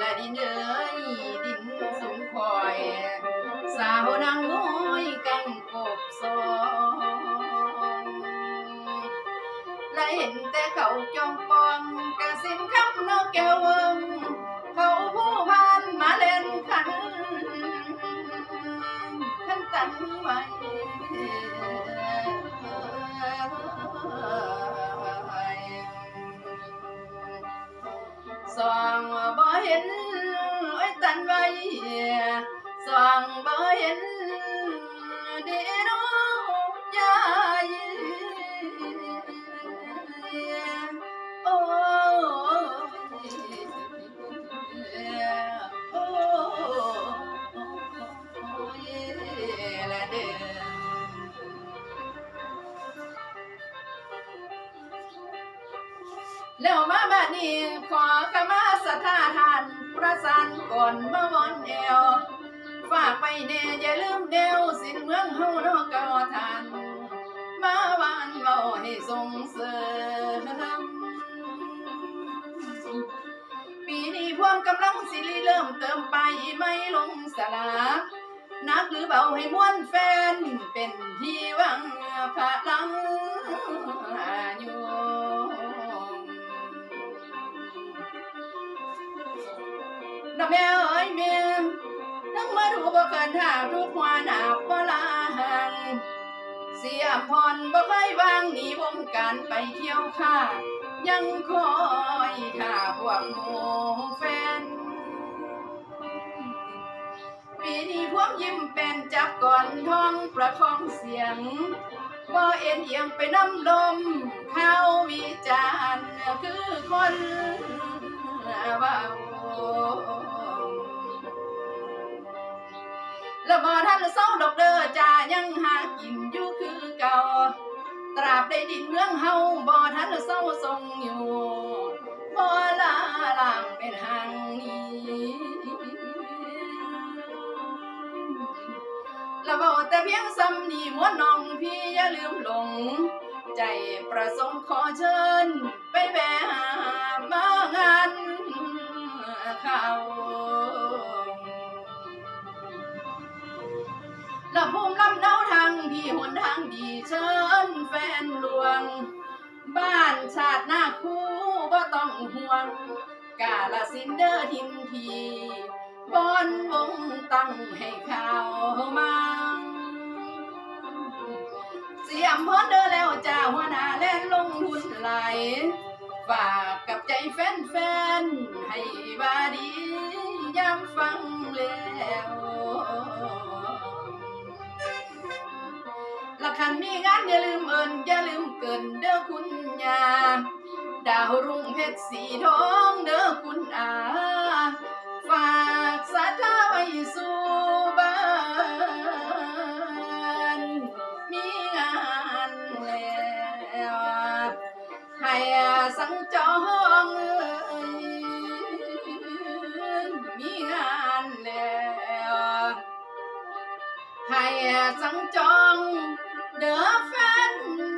ละดินเอ้ยดินสูงคอย สาวนางน้อยกังกบสองและเห็นแต่เขาจองปองกระสินคำนกแก้วเเขาผู้พันมาเล่นขันขันตันไว้ สว่างบ่เห็นไอ้ตันไว้สว่างบ่เห็นเดีน้ยายโอ้ยโอ้ยละเด้อแล้วมาบัดนี้ขอ อ่อนมาวอนเอวฝากไปเน่อย่าลืมเดวสินเมืองเฮาเนาะก็ทานมาวานเบาให้ส่งเสริม ปีนี้พวงกำลังสิริเริ่มเติมไปไม่ลงสลากนักหรือเบาให้ม้วนแฟน เป็นที่วังพลัง น้าแม่เอ้ยแม่นั่งมาดูบ่เกินห้าทุกหัวหนาบ่ลาหันเสียพรบ่เคยวางหนีวงการไปเที่ยวค่ะ ยังคอยท่าพวกหมูแฟน ปีนี้พวกยิ้มเป็นจับก่อนท้องประคองเสียงบ่เอ็นเอียงไปน้ำลมเขาวิจารณ์คือคนเบาแล้ นเศร้าดอกเด้อจ้ายังหากินอยู่คือเก่า ตราบใดดินเมืองเฮาบ่ทันเศร้าทรงอยู่บ่ลาล่างเป็นหางนี้ล้วเว้าแต่เพียงซ้ำนี่มวนน้องพี่อย่าลืมหลง ใจประสงค์ขอเชิญ หนทางดีเชิญแฟนหลวง บ้านชาติหน้าคู่บ่ต้องห่วง กาลสินเด้อทิมทีบอนวงตั้งให้ข่าวมาเสียมพอเดอแล้วจ้าหัวหน้าแล่นลงทุนไหลฝากกับใจแฟนๆให้บาดียามฟังแล้ว ยาดาวรุ่งเพชรสีทองเด้อคุณอาฝากสาธาไว้สู่บ้านมีงานแล้วให้สังจองเอ้ยมีงานแล้วให้สังจองเด้อแฟนเด้อน้